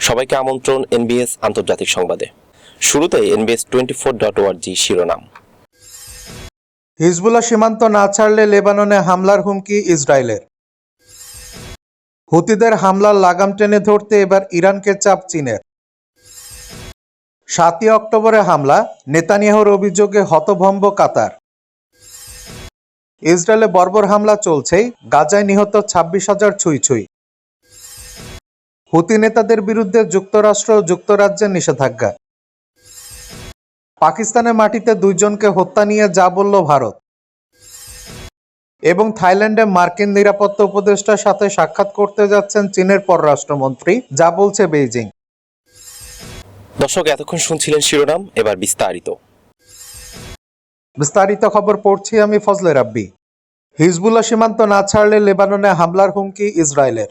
সবাইকে আমন্ত্রণ এনবিএস আন্তর্জাতিক সংবাদে। শুরুতে এনবিএস টোয়েন্টি ফোর ডট ওয়ার্জি শিরোনাম। হিজবুল্লাহ সীমান্ত না ছাড়লে লেবাননে হামলার হুমকি ইসরায়েলের। হুতিদের হামলার লাগাম টেনে ধরতে এবার ইরানকে চাপ চীনের। সাতই অক্টোবরে হামলা, নেতানিয়াহুর অভিযোগে হতভম্ব কাতার। ইসরায়েলে বর্বর হামলা চলছেই, গাজায় নিহত ছাব্বিশ হাজার ছুঁই ছুঁই। হুতি নেতাদের বিরুদ্ধে যুক্তরাষ্ট্র যুক্তরাজ্যের নিষেধাজ্ঞা। পাকিস্তানের মাটিতে দুইজনকে হত্যা নিয়ে যা বলল ভারত। এবং থাইল্যান্ডে মার্কিন নিরাপত্তা উপদেষ্টার সাথে সাক্ষাৎ করতে যাচ্ছেন চীনের পররাষ্ট্রমন্ত্রী যা বলছে বেইজিং। দর্শক এতক্ষণ শুনছিলেন শিরোনাম এবার বিস্তারিত। বিস্তারিত খবর পড়ছি আমি ফজলে রাব্বি। হিজবুল্লাহ সীমান্ত না ছাড়লে লেবাননে হামলার হুমকি ইসরায়েলের।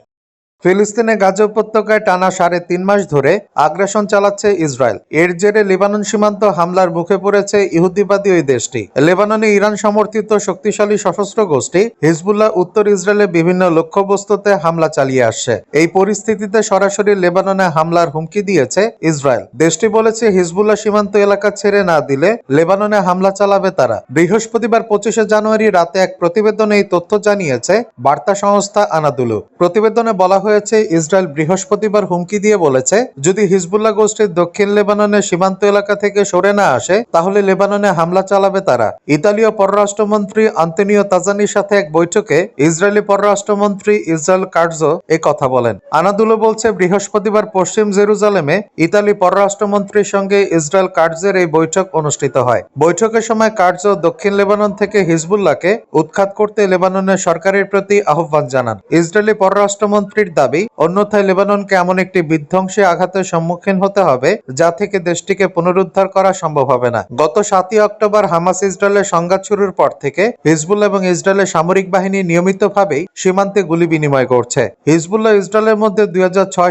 ফিলিস্তিনে গাজা উপত্যকায় টানা সাড়ে তিন মাস ধরে আগ্রাসন চালাচ্ছে ইসরায়েল। এর জেরে লেবানন সীমান্ত হামলার মুখে পড়েছে ইহুদিবাদী ওই দেশটি। লেবাননে ইরান সমর্থিত শক্তিশালী সশস্ত্র গোষ্ঠী হিজবুল্লাহ উত্তর ইসরায়েলের বিভিন্ন লক্ষ্যবস্তুতে হামলা চালিয়ে আসছে। এই পরিস্থিতিতে সরাসরি লেবাননে হামলার হুমকি দিয়েছে ইসরায়েল। দেশটি বলেছে, হিজবুল্লাহ সীমান্ত এলাকা ছেড়ে না দিলে লেবাননে হামলা চালাবে তারা। বৃহস্পতিবার পঁচিশে জানুয়ারি রাতে এক প্রতিবেদনে এই তথ্য জানিয়েছে বার্তা সংস্থা আনাদুলু। প্রতিবেদনে বলা হয়েছে ইসরায়েল বৃহস্পতিবার হুমকি দিয়ে বলেছে, যদি হিজবুল্লাহ গোষ্ঠীর দক্ষিণ লেবাননের সীমান্ত এলাকা থেকে সরে না আসে, তাহলে লেবাননে হামলা চালাবে তারা। ইতালীয় পররাষ্ট্রমন্ত্রী আন্তনিও তাজানির সাথে এক বৈঠকে ইসরায়েলি পররাষ্ট্রমন্ত্রী ইসরায়েল কার্জো এ কথা বলেন। আনাদুলো বলছে, বৃহস্পতিবার পশ্চিম জেরুজালেমে ইতালি পররাষ্ট্রমন্ত্রীর সঙ্গে ইসরায়েল কার্জের এই বৈঠক অনুষ্ঠিত হয়। বৈঠকের সময় কার্জো দক্ষিণ লেবানন থেকে হিজবুল্লাহকে উৎখাত করতে লেবাননের সরকারের প্রতি আহ্বান জানান। ইসরায়েলি পররাষ্ট্রমন্ত্রীর দাবি, অন্যথায় লেবাননকে এমন একটি বিধ্বংসী আঘাতের সম্মুখীন হতে হবে, যা থেকে দেশটিকে পুনরুদ্ধার করা সম্ভব হবে না। গত সাতই অক্টোবর হামাস ইসরায়েলের সংঘাত শুরুর পর থেকে হিজবুল্লাহ এবং ইসরায়েলের সামরিক বাহিনী নিয়মিতভাবেই সীমান্তে গুলি বিনিময় করছে। হিজবুল্লাহ ইসরায়েলের মধ্যে দুই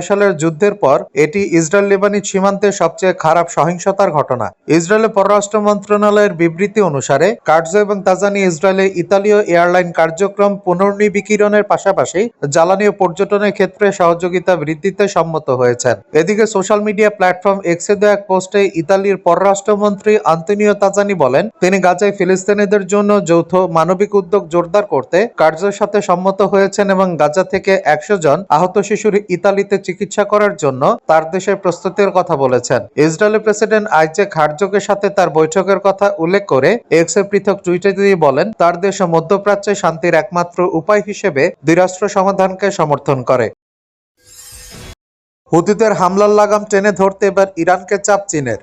সালের যুদ্ধের পর এটি ইসরায়েল লেবানি সীমান্তে সবচেয়ে খারাপ সহিংসতার ঘটনা। ইসরায়েলের পররাষ্ট্র মন্ত্রণালয়ের বিবৃতি অনুসারে কার্জো এবং তাজানি ইসরায়েলে ইতালীয় এয়ারলাইন কার্যক্রম পুনর্নিবিকিরণের পাশাপাশি জ্বালানি ও পর্যটনের ক্ষেত্রে সহযোগিতা বৃদ্ধিতে সম্মত হয়েছেন। এদিকে সোশ্যাল মিডিয়া প্ল্যাটফর্ম এক্সে দেওয়া এক পোস্টে ইতালির পররাষ্ট্রমন্ত্রী আন্তনিও তাজানি বলেন, তিনি গাজায় ফিলিস্তিনিদের জন্য যৌথ মানবিক উদ্যোগ জোরদার করতে কার্যের সাথে সম্মত হয়েছেন এবং গাজা থেকে একশো জন আহত শিশুর ইতালিতে চিকিৎসা করার জন্য তার দেশের প্রস্তুতির কথা বলেছেন। ইসরায়েলের প্রেসিডেন্ট আইজেক হার্জকের সাথে তার বৈঠকের কথা উল্লেখ করে এক্স পৃথক টুইটে দিয়ে বলেন, তার দেশ মধ্যপ্রাচ্যে শান্তির একমাত্র উপায় হিসেবে দ্বিরাষ্ট্র সমাধানকে সমর্থন করে। হুতিদের হামলার লাগাম টেনে ধরতে এবার ইরানকে চাপ চীনের।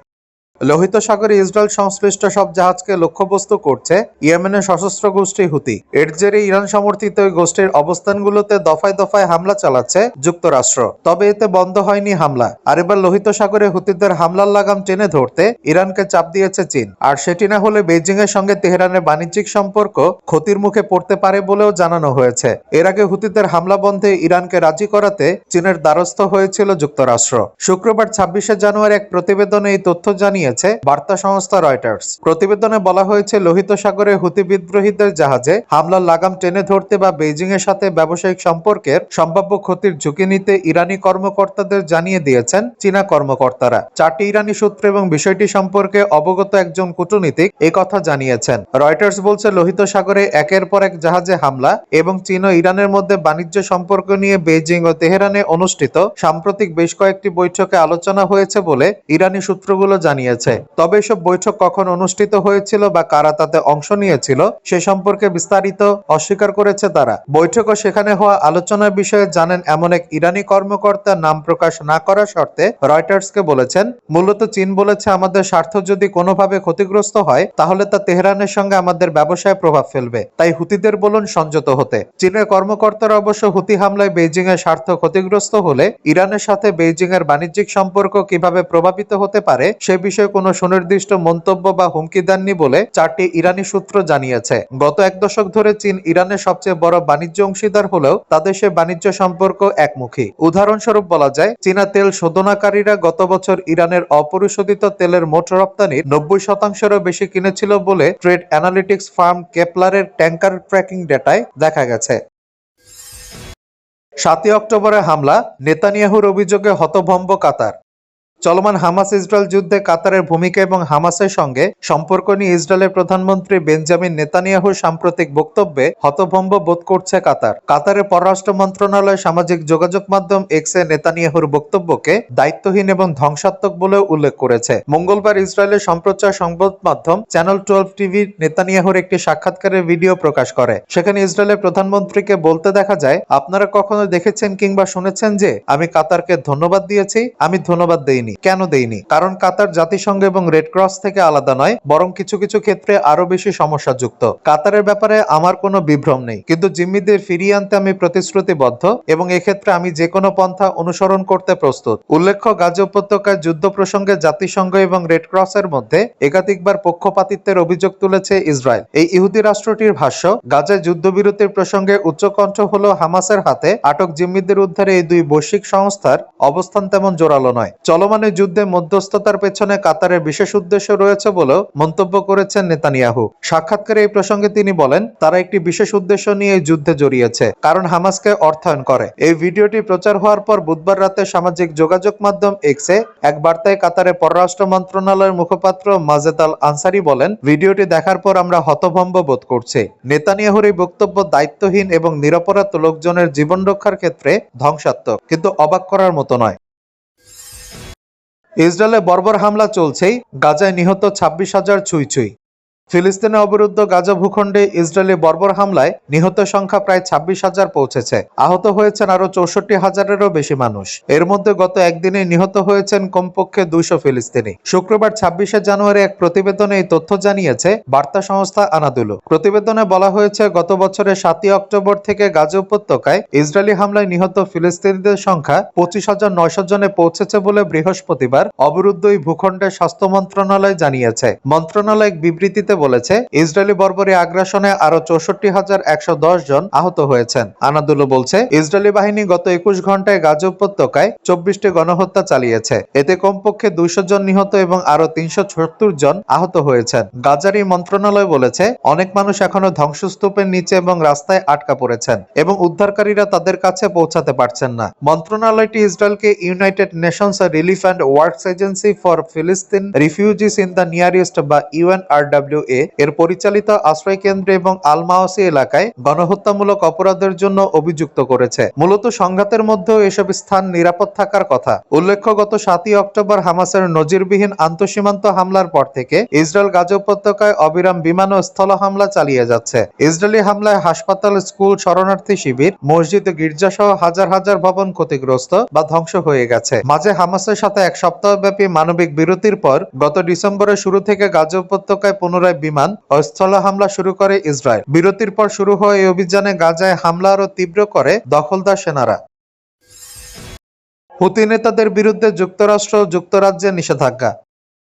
লোহিত সাগরে ইসরায়েল সংশ্লিষ্ট সব জাহাজকে লক্ষ্যবস্তু করছে ইয়েমেনের সশস্ত্র গোষ্ঠী হুতি। এর জেরে ইরান সমর্থিত ওই গোষ্ঠীর অবস্থানগুলোতে দফায় দফায় হামলা চালাচ্ছে যুক্তরাষ্ট্র। তবে এতে বন্ধ হয়নি হামলা। আর এবার লোহিত সাগরে হুতিদের হামলার লাগাম টেনে ধরতে ইরানকে চাপ দিয়েছে চীন। আর সেটি না হলে বেজিং এর সঙ্গে তেহরানের বাণিজ্যিক সম্পর্ক ক্ষতির মুখে পড়তে পারে বলেও জানানো হয়েছে। এর আগে হুতিদের হামলা বন্ধে ইরানকে রাজি করাতে চীনের দ্বারস্থ হয়েছিল যুক্তরাষ্ট্র। শুক্রবার ছাব্বিশে জানুয়ারি এক প্রতিবেদনে এই তথ্য জানিয়েছে বার্তা সংস্থা রয়টার্স। প্রতিবেদনে বলা হয়েছে, লোহিত সাগরে হুতি বিদ্রোহীদের জাহাজে হামলার লাগাম টেনে ধরতে বা বেইজিং এর সাথে ব্যবসায়িক সম্পর্কের সম্ভাব্য ক্ষতির ঝুঁকি নিতে ইরানি কর্মকর্তাদের জানিয়ে দিয়েছেন চীনা কর্মকর্তারা। চারটি ইরানি সূত্র এবং বিষয়টি সম্পর্কে অবগত একজন কূটনীতিক এই কথা জানিয়েছেন। রয়টার্স বলছে, লোহিত সাগরে একের পর এক জাহাজে হামলা এবং চীন ও ইরানের মধ্যে বাণিজ্য সম্পর্ক নিয়ে বেইজিং ও তেহরানে অনুষ্ঠিত সাম্প্রতিক বেশ কয়েকটি বৈঠকে আলোচনা হয়েছে বলে ইরানি সূত্রগুলো জানিয়েছে। তবে এসব বৈঠক কখন অনুষ্ঠিত হয়েছিল বা কারা তাতে অংশ নিয়েছিল, সে সম্পর্কে বিস্তারিত অস্বীকার করেছে তারা। বৈঠক ও সেখানে হওয়া আলোচনার বিষয়ে জানেন এমন এক ইরানি কর্মকর্তা, নাম প্রকাশ না করার শর্তে রয়টার্সকে বলেছেন, মূলত চীন বলেছে আমাদের স্বার্থ যদি কোনোভাবে ক্ষতিগ্রস্ত হয়, তাহলে তা তেহরানের সঙ্গে আমাদের ব্যবসায় প্রভাব ফেলবে। তাই হুতিদের বলুন সংযত হতে। চীনের কর্মকর্তারা অবশ্য হুতি হামলায় বেইজিং এর স্বার্থ ক্ষতিগ্রস্ত হলে ইরানের সাথে বেইজিং এর বাণিজ্যিক সম্পর্ক কীভাবে প্রভাবিত হতে পারে, সে বিষয়ে কোনো সুনির্দিষ্ট মন্তব্য বা হুমকি দেননি বলে চারটি ইরানি সূত্র জানিয়েছে। গত এক দশক ধরে চীন ইরানের সবচেয়ে বড় বাণিজ্য অংশীদার হলেও তাদের সে বাণিজ্য সম্পর্ক একমুখী। উদাহরণস্বরূপ বলা যায়, চীনা তেল শোধনাকারীরা গত বছর ইরানের অপরিশোধিত তেলের মোট রপ্তানির নব্বই শতাংশেরও বেশি কিনেছিল বলে ট্রেড অ্যানালিটিক্স ফার্ম কেপলারের ট্যাঙ্কার ট্র্যাকিং ডেটায় দেখা গেছে। সাতই অক্টোবরে হামলা, নেতানিয়াহুর অভিযোগে হতভম্ব কাতার। চলমান হামাস ইসরায়েল যুদ্ধে কাতারের ভূমিকা এবং হামাসের সঙ্গে সম্পর্ক নিয়ে ইসরায়েলের প্রধানমন্ত্রী বেঞ্জামিন নেতানিয়াহুর সাম্প্রতিক বক্তব্যে হতভম্ব বোধ করছে কাতার। কাতারের পররাষ্ট্র মন্ত্রণালয় সামাজিক যোগাযোগ মাধ্যম এক্সে নেতানিয়াহুর বক্তব্যকে দায়িত্বহীন এবং ধ্বংসাত্মক বলেও উল্লেখ করেছে। মঙ্গলবার ইসরায়েলের সম্প্রচার সংবাদ মাধ্যম চ্যানেল টুয়েলভ টিভি নেতানিয়াহুর একটি সাক্ষাৎকারের ভিডিও প্রকাশ করে। সেখানে ইসরায়েলের প্রধানমন্ত্রীকে বলতে দেখা যায়, আপনারা কখনো দেখেছেন কিংবা শুনেছেন যে আমি কাতারকে ধন্যবাদ দিয়েছি? আমি ধন্যবাদ দেইনি। কেন দেইনি কারণ কাতার জাতিসংঘ এবং রেড ক্রস থেকে আলাদা নয়, বরং কিছু কিছু ক্ষেত্রে আরও বেশি সমস্যাযুক্ত। কাতারের ব্যাপারে আমার কোনো বিভ্রম নেই, কিন্তু জিম্মিদের ফিরিয়ে আনতে আমি প্রতিশ্রুতিবদ্ধ এবং এক্ষেত্রে আমি যে কোনো পন্থা অনুসরণ করতে প্রস্তুত। উল্লেখ্য, গাজা উপত্যকায় যুদ্ধ প্রসঙ্গে জাতিসংঘ এবং রেড ক্রসের মধ্যে একাধিকবার পক্ষপাতিত্বের অভিযোগ তুলেছে ইসরায়েল। এই ইহুদি রাষ্ট্রটির ভাষ্য, গাজায় যুদ্ধবিরতির প্রসঙ্গে উচ্চকণ্ঠ হল হামাসের হাতে, আটক জিম্মিদের উদ্ধারে এই দুই বৈশ্বিক সংস্থার অবস্থান তেমন জোরালো নয়। চলমান এই যুদ্ধে মধ্যস্থতার পেছনে কাতারের বিশেষ উদ্দেশ্য রয়েছে বলেও মন্তব্য করেছেন নেতানিয়াহু। সাক্ষাৎকারে এই প্রসঙ্গে তিনি বলেন, তারা একটি বিশেষ উদ্দেশ্য নিয়ে এই যুদ্ধে জড়িয়েছে, কারণ হামাসকে অর্থায়ন করে। এই ভিডিওটি প্রচার হওয়ার পর বুধবার রাতে সামাজিক যোগাযোগ মাধ্যম এক্সে এক বার্তায় কাতারের পররাষ্ট্র মন্ত্রণালয়ের মুখপাত্র মাজেদ আল আনসারি বলেন, ভিডিওটি দেখার পর আমরা হতভম্ব বোধ করছি। নেতানিয়াহুর এই বক্তব্য দায়িত্বহীন এবং নিরপরাধ লোকজনের জীবন রক্ষার ক্ষেত্রে ধ্বংসাত্মক, কিন্তু অবাক করার মতো নয়। ইসরায়েলে বর্বর হামলা চলছেই গাজায় নিহত ছাব্বিশ হাজার ছুঁই ছুঁই। ফিলিস্তিনে অবরুদ্ধ গাজা ভূখণ্ডে ইসরায়েলি বর্বর হামলায় নিহত সংখ্যা প্রায় ছাব্বিশ হাজার পৌঁছেছে। আহত হয়েছেন আরও চৌষট্টি হাজারেরও বেশি মানুষ। এর মধ্যে গত একদিনে নিহত হয়েছেন কমপক্ষে দুইশো ফিলিস্তিনি। শুক্রবার ছাব্বিশে জানুয়ারি এক প্রতিবেদনে এই তথ্য জানিয়েছে বার্তা সংস্থা আনাদুলু। প্রতিবেদনে বলা হয়েছে, গত বছরের সাতই অক্টোবর থেকে গাজা উপত্যকায় ইসরায়েলি হামলায় নিহত ফিলিস্তিনিদের সংখ্যা পঁচিশ হাজার নয়শো জনে পৌঁছেছে বলে বৃহস্পতিবার অবরুদ্ধ এই ভূখণ্ডের স্বাস্থ্য মন্ত্রণালয় জানিয়েছে। মন্ত্রণালয় এক বিবৃতিতে বলেছে, ইসরায়েলি বর্বরী আগ্রাসনে আরও চৌষট্টি হাজার একশো দশ জন আহত হয়েছেন। আনাদুলো বলছে, ইসরায়েলি বাহিনী গত একুশ ঘন্টায় গাজা উপত্যকায় চব্বিশটি গণহত্যা চালিয়েছে। এতে কমপক্ষে দুইশো জন নিহত এবং আরও তিনশো সত্তর জন আহত হয়েছেন। গাজারি মন্ত্রণালয় বলেছে, অনেক মানুষ এখনও ধ্বংসস্তূপের নিচে এবং রাস্তায় আটকা পড়েছেন এবং উদ্ধারকারীরা তাদের কাছে পৌঁছাতে পারছেন না। মন্ত্রণালয়টি ইসরায়েলকে United Nations relief and works agency for ফিলিস্তিন refugees in the near east বা ইউএনআরডব্লিউ এ, এর পরিচালিত আশ্রয় কেন্দ্র এবং আলমাওসি এলাকায় গণহত্যামূলক অপরাধের জন্য অভিযুক্ত করেছে। মূলত সংঘাতের মধ্যেও এসব স্থান নিরাপদ থাকার কথা। উল্লেখ্য, গত সাতই অক্টোবর হামাসের নজিরবিহীন আন্তঃসীমান্ত হামলার পর থেকে ইসরায়েল গাজা উপত্যকায় অবিরাম বিমান ও স্থল হামলা চালিয়ে যাচ্ছে। ইসরায়েলি হামলায় হাসপাতাল, স্কুল, শরণার্থী শিবির, মসজিদ গির্জা সহ হাজার হাজার ভবন ক্ষতিগ্রস্ত বা ধ্বংস হয়ে গেছে। মাঝে হামাসের সাথে এক সপ্তাহব্যাপী মানবিক বিরতির পর গত ডিসেম্বরের শুরু থেকে গাজা উপত্যকায় পুনরায় বিমান ও স্থল হামলা শুরু করে ইসরায়েল। বিরতির পর শুরু হওয়া এই অভিযানে গাজায় হামলা আরও তীব্র করে দখলদার সেনারা। হুতি নেতাদের বিরুদ্ধে যুক্তরাষ্ট্র ও যুক্তরাজ্যের নিষেধাজ্ঞা।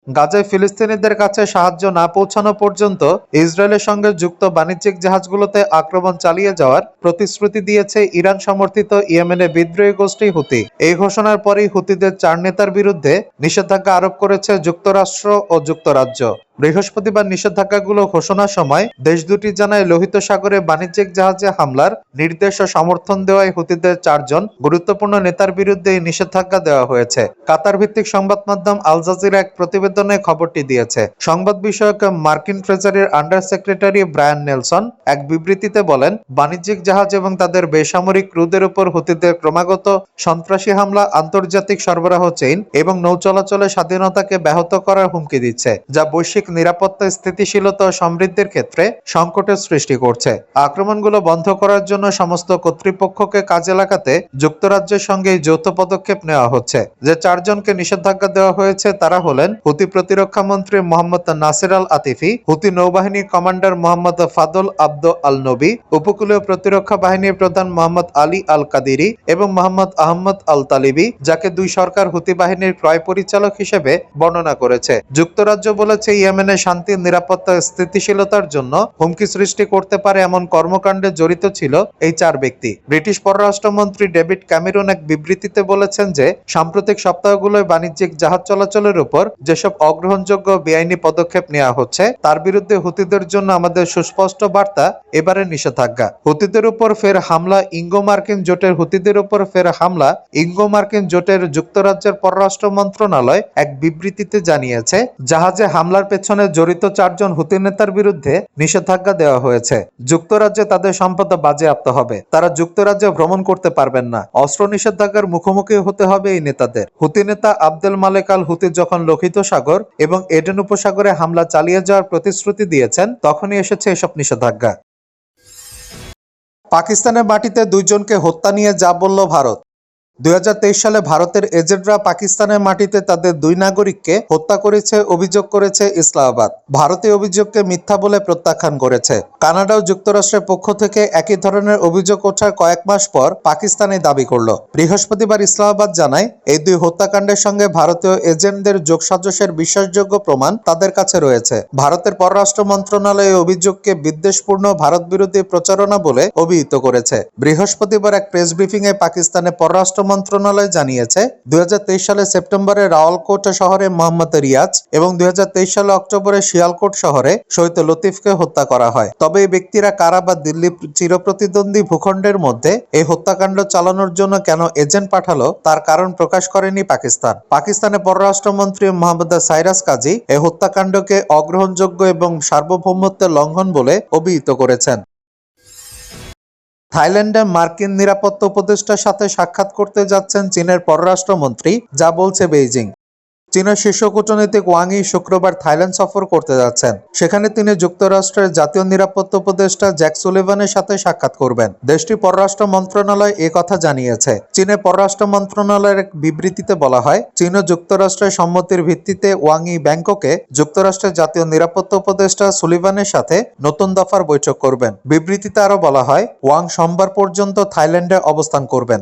গাজায় ফিলিস্তিনিদের কাছে সাহায্য না পৌঁছানো পর্যন্ত ইসরায়েলের সঙ্গে যুক্ত বাণিজ্যিক জাহাজগুলোতে আক্রমণ চালিয়ে যাওয়ার প্রতিশ্রুতি দিয়েছে ইরান সমর্থিত ইয়েমেনের বিদ্রোহী গোষ্ঠী হুতি। এই ঘোষণার পরেই হুতিদের চার নেতার বিরুদ্ধে নিষেধাজ্ঞা আরোপ করেছে যুক্তরাষ্ট্র ও যুক্তরাজ্য। বৃহস্পতিবার নিষেধাজ্ঞাগুলো ঘোষণার সময় দেশ দুটি জানায় লোহিত সাগরে বাণিজ্যিক জাহাজে হামলার নির্দেশ ও সমর্থন দেওয়ায় হুতিদের চারজন গুরুত্বপূর্ণ নেতার বিরুদ্ধে এই নিষেধাজ্ঞা দেওয়া হয়েছে। কাতার ভিত্তিক সংবাদ মাধ্যম আল জাজিরা এক প্রতিবেদনে খবরটি দিয়েছে। সংবাদ বিষয়ক মার্কিন ট্রেজারির আন্ডার সেক্রেটারি ব্রায়ান নেলসন এক বিবৃতিতে বলেন, বাণিজ্যিক জাহাজ এবং তাদের বেসামরিক ক্রুদের উপর হুতিদের ক্রমাগত সন্ত্রাসী হামলা, আন্তর্জাতিক সরবরাহ চেইন এবং নৌ চলাচলের স্বাধীনতাকে ব্যাহত করার হুমকি দিচ্ছে, যা বৈশ্বিক নিরাপত্তা স্থিতিশীলতা সমৃদ্ধির ক্ষেত্রে সংকটের সৃষ্টি করছে। আক্রমণগুলো বন্ধ করার জন্য সমস্ত কর্তৃপক্ষকে কাজে লাগাতে যুক্তরাজ্যের সঙ্গে যৌথ পদক্ষেপ নেওয়া হচ্ছে। যে চারজনকে নিষেধাজ্ঞা দেওয়া হয়েছে, তারা হলেন হুতি প্রতিরক্ষা মন্ত্রী মোহাম্মদ নাসির আল আতিফি, হুতি নৌবাহিনীর কমান্ডার মোহাম্মদ ফাদল আব্দ আল নবী, উপকূলীয় প্রতিরক্ষা বাহিনীর প্রধান মোহাম্মদ আলী আল কাদিরি এবং মোহাম্মদ আহমদ আল তালিবি, যাকে দুই সরকার হুতি বাহিনীর ক্রয় পরিচালক হিসেবে বর্ণনা করেছে। যুক্তরাজ্য বলেছে, ইয়েমেন ইয়েমেনে শান্তি, নিরাপত্তা, স্থিতিশীলতার জন্য হুমকি সৃষ্টি করতে পারে এমন কর্মকাণ্ডে জড়িত ছিল এই চার ব্যক্তি। ব্রিটিশ পররাষ্ট্রমন্ত্রী ডেভিড ক্যামেরন এক বিবৃতিতে বলেছেন যে, সাম্প্রতিক সপ্তাহগুলোয় বাণিজ্যিক জাহাজ চলাচলের উপর যেসব অগ্রহণযোগ্য বেআইনি পদক্ষেপ নেওয়া হচ্ছে, তার বিরুদ্ধে হুতিদের জন্য আমাদের সুস্পষ্ট বার্তা এবারে নিষেধাজ্ঞা। হুতিদের উপর ফের হামলা, ইঙ্গো মার্কিন জোটের হুতিদের উপর ফের হামলা, ইঙ্গো মার্কিন জোটের যুক্তরাজ্যের পররাষ্ট্র মন্ত্রণালয় এক বিবৃতিতে জানিয়েছে, জাহাজে হামলার পেছনে জড়িত চারজন হুতি নেতার বিরুদ্ধে নিষেধাজ্ঞা দেওয়া হয়েছে। যুক্তরাজ্যে তাদের সম্পদ বাজেয়াপ্ত হবে। তারা যুক্তরাজ্যে ভ্রমণ করতে পারবেন না। অস্ত্র নিষেধাজ্ঞার মুখোমুখি হতে হবে এই নেতাদের। হুতি নেতা আব্দুল মালেক আল হুতি যখন লোহিত সাগর এবং এডেন উপসাগরে হামলা চালিয়ে যাওয়ার প্রতিশ্রুতি দিয়েছেন, তখনই এসেছে এসব নিষেধাজ্ঞা। পাকিস্তানের মাটিতে দুইজনকে হত্যা নিয়ে যা বলল ভারত। দুই হাজার তেইশ সালে ভারতের এজেন্টরা পাকিস্তানের মাটিতে তাদের দুই নাগরিককে হত্যা করেছে, অভিযোগ করেছে ইসলামাবাদ। ভারতীয় অভিযোগকে মিথ্যা বলে প্রত্যাখ্যান করেছে। কানাডা ও যুক্তরাষ্ট্রের পক্ষ থেকে একই ধরনের অভিযোগ ওঠার কয়েক মাস পর পাকিস্তানে দাবি করল। বৃহস্পতিবার ইসলামাবাদ জানায়, এই দুই হত্যাকাণ্ডের সঙ্গে ভারতীয় এজেন্টদের যোগসাজশের বিশ্বাসযোগ্য প্রমাণ তাদের কাছে রয়েছে। ভারতের পররাষ্ট্র মন্ত্রণালয় এই অভিযোগকে বিদ্বেষপূর্ণ ভারত বিরোধী প্রচারণা বলে অভিহিত করেছে। বৃহস্পতিবার এক প্রেস ব্রিফিং এ পাকিস্তানের পররাষ্ট্র মন্ত্রণালয় জানিয়েছে, দুই হাজার তেইশ সালে সেপ্টেম্বরে রাওয়ালকোট শহরে মোহাম্মদ রিয়াজ এবং দুই সালে অক্টোবরে শিয়ালকোট শহরে শহীদ লতিফকে হত্যা করা হয়। তবে এই ব্যক্তিরা কারা বা দিল্লি চিরপ্রতিদ্বন্দ্বী ভূখণ্ডের মধ্যে এই হত্যাকাণ্ড চালানোর জন্য কেন এজেন্ট পাঠালো, তার কারণ প্রকাশ করেনি পাকিস্তান। পাকিস্তানের পররাষ্ট্রমন্ত্রী মোহাম্মদ সাইরাস কাজী এই হত্যাকাণ্ডকে অগ্রহণযোগ্য এবং সার্বভৌমত্বের লঙ্ঘন বলে অভিহিত করেছেন। থাইল্যান্ডে মার্কিন নিরাপত্তা উপদেষ্টার সাথে সাক্ষাৎ করতে যাচ্ছেন চীনের পররাষ্ট্রমন্ত্রী যা বলছে বেইজিং। চীনের শীর্ষ কূটনীতিক ওয়াংই শুক্রবার থাইল্যান্ড সফর করতে যাচ্ছেন। সেখানে তিনি যুক্তরাষ্ট্রের জাতীয় নিরাপত্তা উপদেষ্টা জ্যাক সুলিভানের সাথে সাক্ষাৎ করবেন। দেশটির পররাষ্ট্র মন্ত্রণালয় এ কথা জানিয়েছে। চীনের পররাষ্ট্র মন্ত্রণালয়ের এক বিবৃতিতে বলা হয়, চীন ও যুক্তরাষ্ট্রের সম্মতির ভিত্তিতে ওয়াংই ব্যাংককে যুক্তরাষ্ট্রের জাতীয় নিরাপত্তা উপদেষ্টা সুলিভানের সাথে নতুন দফার বৈঠক করবেন। বিবৃতিতে আরও বলা হয়, ওয়াং সোমবার পর্যন্ত থাইল্যান্ডে অবস্থান করবেন।